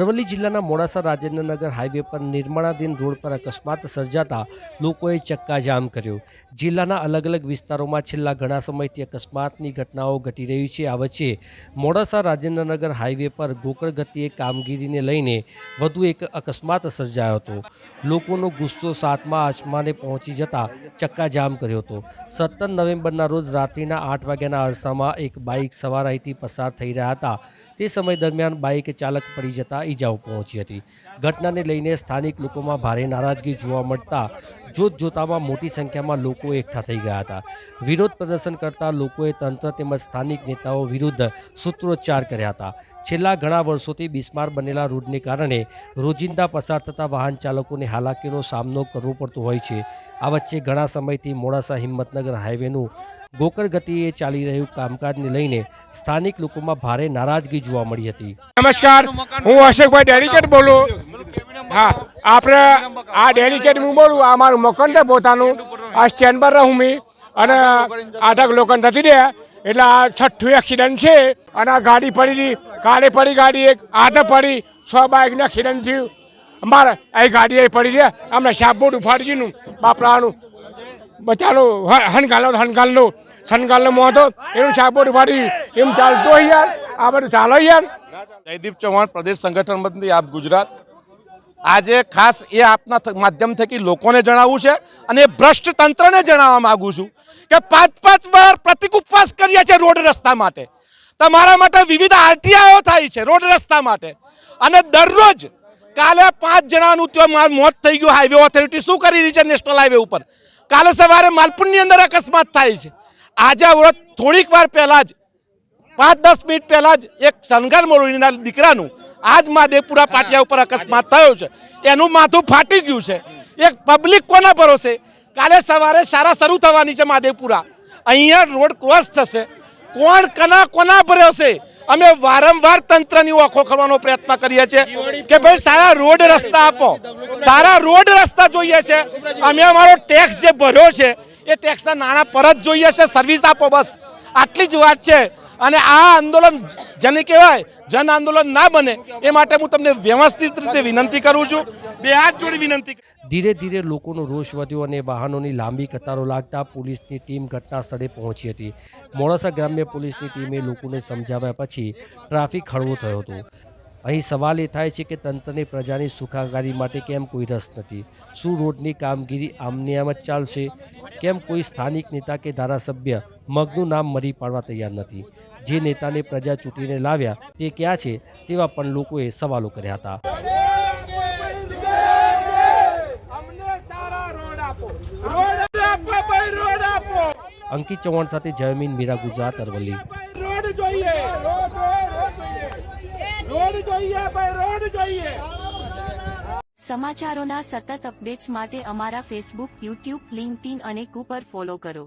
અરવલ્લી જિલ્લાના મોડાસા રાજેન્દ્રનગર હાઈવે પર નિર્માણાધીન રોડ પર અકસ્માત સર્જાતા લોકોએ ચક્કાજામ કર્યો. જિલ્લાના અલગ અલગ વિસ્તારોમાં છેલ્લા ઘણા સમયથી અકસ્માતની ઘટનાઓ ઘટી રહી છે. આ વચ્ચે મોડાસા રાજેન્દ્રનગર હાઈવે પર ગોકળ ગતિએ કામગીરીને લઈને વધુ એક અકસ્માત સર્જાયો હતો. લોકોનો ગુસ્સો સાતમા આસમાને પહોંચી જતા ચક્કાજામ કર્યો હતો. સત્તર નવેમ્બરના રોજ રાત્રિના આઠ વાગ્યાના અરસામાં એક બાઇક સવાર અહીંથી પસાર થઈ રહ્યા હતા. તે સમય દરમિયાન બાઇક ચાલક પડી જતા ઈજાઓ પહોંચી હતી. ઘટનાને લઈને સ્થાનિક લોકોમાં ભારે નારાજગી જોવા મળતા જોત જોતામાં મોટી સંખ્યામાં લોકો એકઠા થઈ ગયા હતા. વિરોધ પ્રદર્શન કરતા લોકોએ તંત્ર તેમજ સ્થાનિક નેતાઓ વિરુદ્ધ સૂત્રોચ્ચાર કર્યા હતા. છેલ્લા ઘણા વર્ષોથી બિસ્માર બનેલા રોડને કારણે રોજિંદા પસાર થતા વાહન ચાલકોને હાલાકીનો સામનો કરવો પડતો હોય છે. આ વચ્ચે ઘણા સમયથી મોડાસા હિંમતનગર હાઈવેનું ગોકળ ગતિએ ચાલી રહ્યું કામકાજને લઈને સ્થાનિક લોકોમાં ભારે નારાજગી જોવા મળી હતી. નમસ્કાર. હું અશોકભાઈ ડેલિકેટ બોલું. હા, આપણે આ ડેલિકેટ હું બોલું. આ મારું મકાન છે પોતાનું. આ સ્ટેન્ડ પર રહું મી. અને આઠક લોકો નથી રહ્યા. એટલે આ છઠ્ઠું એક્સિડન્ટ છે. અને આ ગાડી પડી કાલે પડી ગાડી એક. હાથે પડી. છ બાઇકનું એક્સિડન્ટ થયું. અમારે એ ગાડી પડી રહ્યા અમને શાપબોર્ડ ઉફાડી ગયું બાપરાનું બચાલો હનગાલો હનગાલનો સનગાલનો મોતો એનું સાપોટ ફાડી એમ ચાલતો યાર, આ બધું ચાલો યાર. જયદીપ ચૌહાણ, પ્રદેશ સંગઠન મંત્રી, આપ ગુજરાત. આજે ખાસ એ આપના માધ્યમ થકી લોકોને જણાવવું છે અને ભ્રષ્ટ તંત્રને જણાવવા માંગુ છું કે પાંચ પાંચ વાર પ્રતિક ઉપવાસ કરીએ છીએ રોડ રસ્તા માટે. તમારા માટે વિવિધ આરટીઆઈઓ થાય છે રોડ રસ્તા માટે. અને દરરોજ કાલે પાંચ જણાનું ત્યાં મોત થઈ ગયું હાઈવે ઓથોરિટી શું કરી રહી છે નેશનલ હાઈવે ઉપર? કાલે સવારે માલપુરની અંદર અકસ્માત થાય છે. આજે હવે થોડીક વાર પહેલાં જ પાંચ દસ મિનિટ પહેલાં જ એક સનગાર મોરણીના દીકરાનું આજ માદેપુરા પાટિયા ઉપર અકસ્માત થયો છે. એનું માથું ફાટી ગયું છે. એક પબ્લિક કોના ભરોસે? કાલે સવારે શાળા શરૂ થવાની છે માદેપુરા અહીંયા રોડ ક્રોસ થશે. કોણ કના કોના ભરોસે? અમે વારંવાર તંત્રની ઓખો કરવાનો પ્રયત્ન કરીએ છીએ કે ભાઈ સારા રોડ રસ્તા આપો. સારા રોડ રસ્તા જોઈએ છે. અમે અમારો ટેક્સ જે ભર્યો છે, એ ટેક્સના નાણાં પરત જોઈએ છે સર્વિસ આપો બસ. આટલી જ વાત છે. અને આ આંદોલન જેને કહેવાય, જન આંદોલન ના બને, એ માટે હું તમને વ્યવસ્થિત રીતે વિનંતી કરું છું. બે હાથ જોડી વિનંતી ધીરે ધીરે લોકોનો રોષ વધ્યો અને વાહનોની લાંબી કતારો લાગતા પોલીસની ટીમ ઘટના સ્થળે પહોંચી હતી. મોડાસા ગ્રામ્ય પોલીસની ટીમે લોકોને સમજાવ્યા પછી ટ્રાફિક હળવો થયો હતો. અહીં સવાલ એ થાય છે કે તંત્રને પ્રજાની સુખાકારી માટે કેમ કોઈ રસ નથી? શું રોડની કામગીરી આમ જ ચાલશે? કેમ કોઈ સ્થાનિક નેતા કે ધારાસભ્ય મગનું નામ મરી પાડવા તૈયાર નથી? જે નેતાને પ્રજા ચૂંટીને લાવ્યા તે ક્યાં છે? તેવા પણ લોકોએ સવાલો કર્યા હતા. અંકિત ચૌહાણ સાથે જયમીન મીરા ગુજરાત અરવલ્લી. રોડ જોઈએ. રોડ જોઈએ રોડ જોઈએ. સમાચારોના સતત અપડેટ્સ માટે અમારા ફેસબુક યુટ્યુબ લિંક્ડઇન અને કુપર ફોલો કરો.